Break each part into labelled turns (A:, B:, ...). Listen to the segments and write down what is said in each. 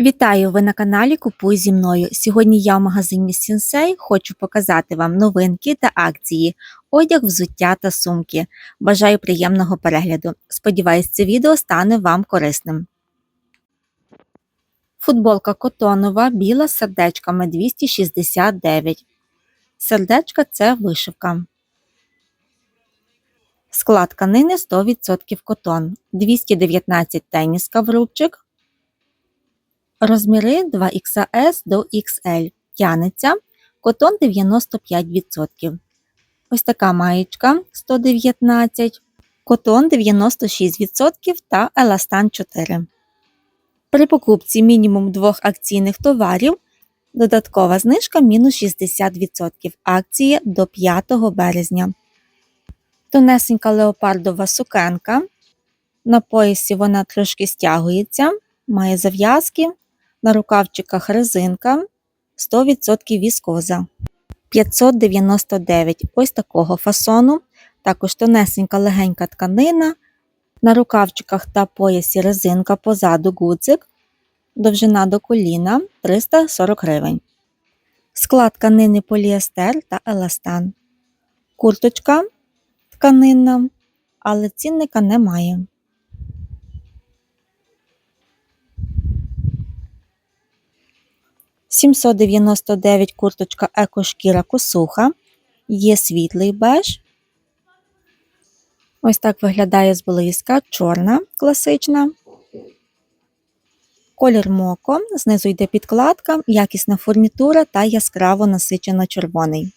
A: Вітаю! Ви на каналі Купуй зі мною. Сьогодні я в магазині Сінсей хочу показати вам новинки та акції, одяг, взуття та сумки. Бажаю приємного перегляду. Сподіваюсь, це відео стане вам корисним. Футболка котонова, біла з сердечками 269. Сердечка це вишивка. Склад тканини 100% котон. 219 теніска в рубчик. Розміри 2XS до XL. Тянеться. Котон 95%. Ось така маєчка 119, котон 96% та еластан 4. При покупці мінімум двох акційних товарів додаткова знижка мінус 60%. Акції до 5 березня. Тонесенька леопардова сукенка. На поясі вона трошки стягується, має зав'язки. На рукавчиках резинка 100% віскоза. 599 ось такого фасону. Також тонесенька легенька тканина. На рукавчиках та поясі резинка позаду гудзик. Довжина до коліна 340 гривень. Склад тканини поліестер та еластан. Курточка тканинна, але цінника немає. Сімсот дев'яносто дев'ять курточка екошкіра косуха. Є світлий беж. Ось так виглядає зблизька, чорна, класична. Колір моко, знизу йде підкладка, якісна фурнітура та яскраво насичено червоний.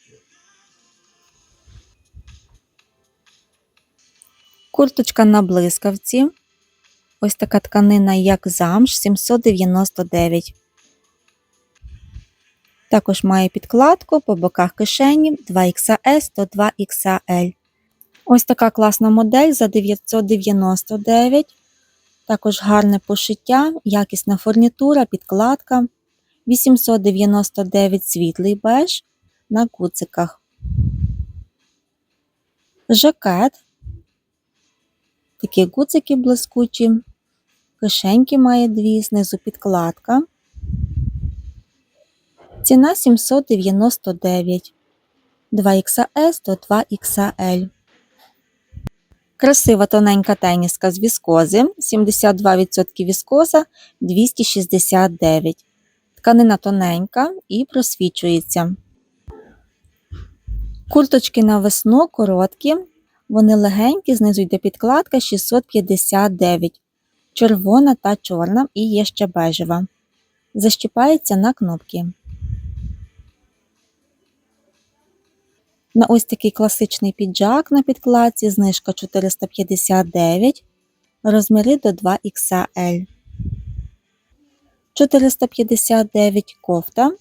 A: Курточка на блискавці. Ось така тканина, як замш, 799. Також має підкладку по боках кишені 2XS до 2XL. Ось така класна модель за 999. Також гарне пошиття, якісна фурнітура, підкладка. 899 світлий беж на куциках. Жакет. Такі гуцики блискучі. Кишеньки має дві, знизу підкладка. Ціна 799 2XS до 2XL. Красива тоненька теніска з віскози, 72% віскоза 269. Тканина тоненька і просвічується. Курточки на весну короткі, вони легенькі, знизу йде підкладка 659, червона та чорна і є ще бежева. Защіпається на кнопки. На ось такий класичний піджак на підкладці, знижка 459, розміри до 2XL. 459 кофта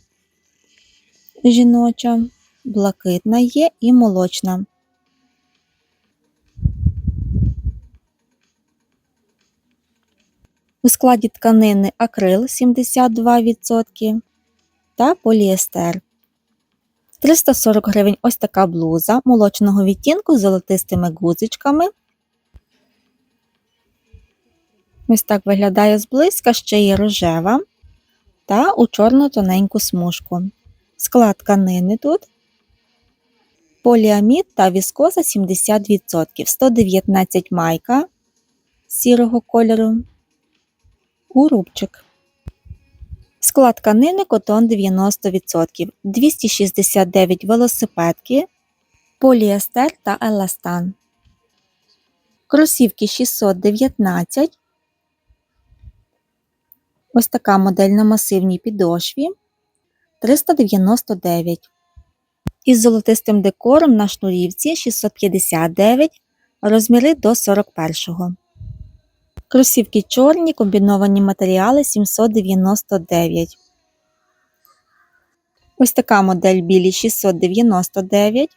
A: жіноча, блакитна є і молочна. У складі тканини акрил 72% та поліестер. 340 гривень ось така блуза молочного відтінку з золотистими гудзичками. Ось так виглядає зблизька, ще є рожева та у чорну тоненьку смужку. Склад тканини тут. Поліамід та віскоза 70%, 119 майка сірого кольору, урубчик. Склад тканини котон 90%, 269 велосипедки, поліестер та еластан. Кросівки 619. Ось така модель на масивній підошві 399. Із золотистим декором на шнурівці 659, розміри до 41. Кросівки чорні, комбіновані матеріали 799. Ось така модель білі 699.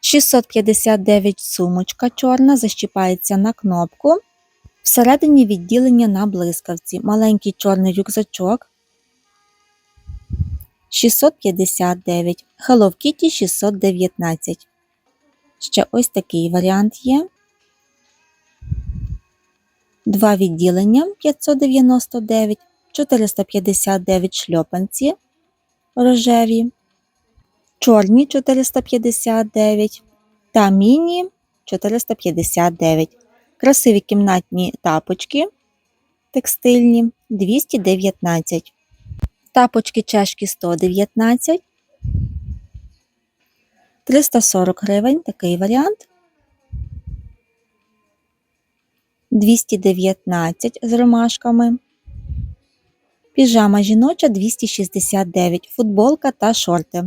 A: 659 сумочка чорна, защіпається на кнопку. Всередині відділення на блискавці. Маленький чорний рюкзачок. 659. Hello Kitty 619. Ще ось такий варіант є. Два відділення 599, 459 шльопанці рожеві, чорні 459 та міні 459. Красиві кімнатні тапочки текстильні 219. Тапочки чешки 119. 340 гривень такий варіант. 219 з ромашками. Піжама жіноча 269, футболка та шорти.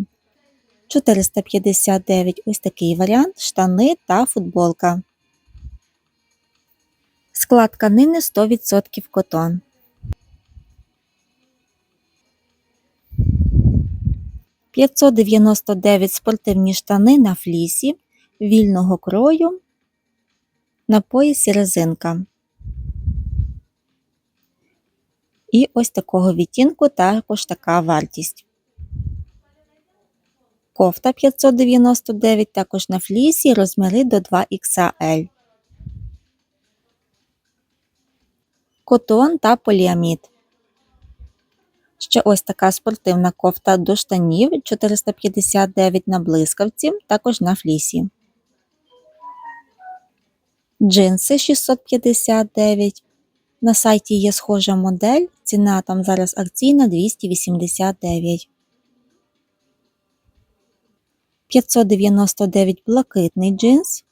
A: 459 ось такий варіант, штани та футболка. Склад тканини 100% котон. «599 спортивні штани на флісі вільного крою на поясі резинка. І ось такого відтінку також така вартість. Кофта 599 також на флісі розміри до 2XL. Котон та поліамід. Ще ось така спортивна кофта до штанів 459 на блискавці, також на флісі. Джинси 659. На сайті є схожа модель, ціна там зараз акційна 289. 599 блакитний джинс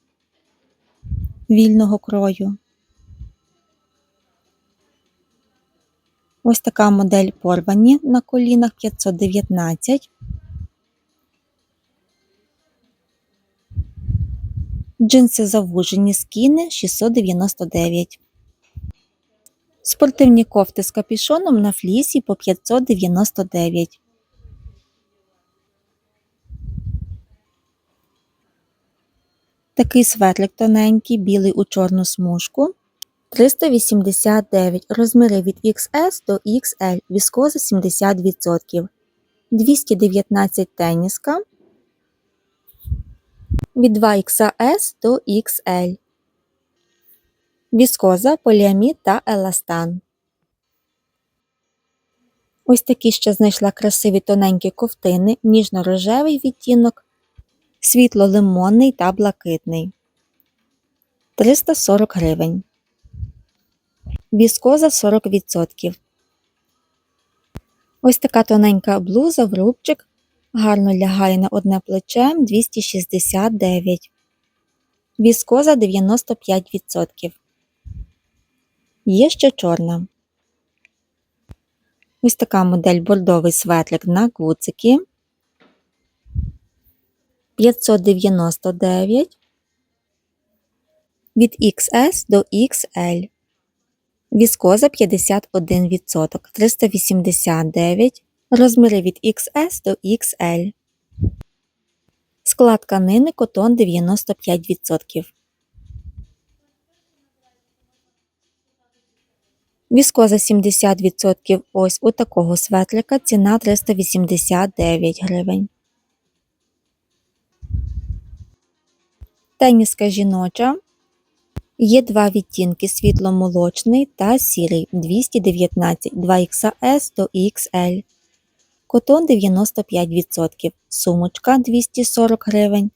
A: вільного крою. Ось така модель порвані на колінах 519. Джинси завужені скіни 699. Спортивні кофти з капюшоном на флісі по 599. Такий светлик тоненький, білий у чорну смужку. 389. Розміри від XS до XL. Віскоза 70%. 219 теніска. Від 2XS до XL. Віскоза, поліамід та еластан. Ось такі ще знайшла красиві тоненькі ковтини, ніжно-рожевий відтінок, світло-лимонний та блакитний. 340 гривень. Віскоза 40%. Ось така тоненька блуза в рубчик. Гарно лягає на одне плече 269. Віскоза 95%. Є ще чорна. Ось така модель бордовий светлик на гуцики. 599 від XS до XL. Віскоза 51%, 389, розміри від XS до XL. Склад тканини котон 95%. Віскоза 70% ось у такого светлика ціна 389 гривень. Теніска жіноча Є два відтінки світло-молочний та сірий 219 2XS до XL. Котон 95%, сумочка 240 гривень.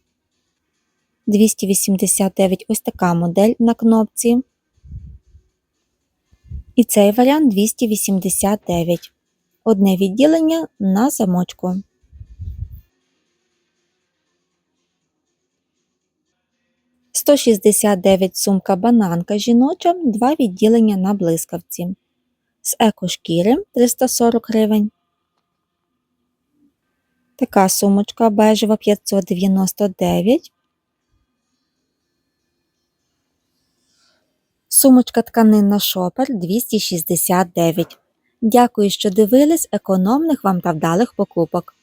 A: 289 ось така модель на кнопці. І цей варіант 289. Одне відділення на замочку. – 169 сумка бананка жіноча, два відділення на блискавці. З екошкіри 340 гривень. Така сумочка бежева 599. Сумочка тканинна шопер 269. Дякую, що дивились економних вам та вдалих покупок.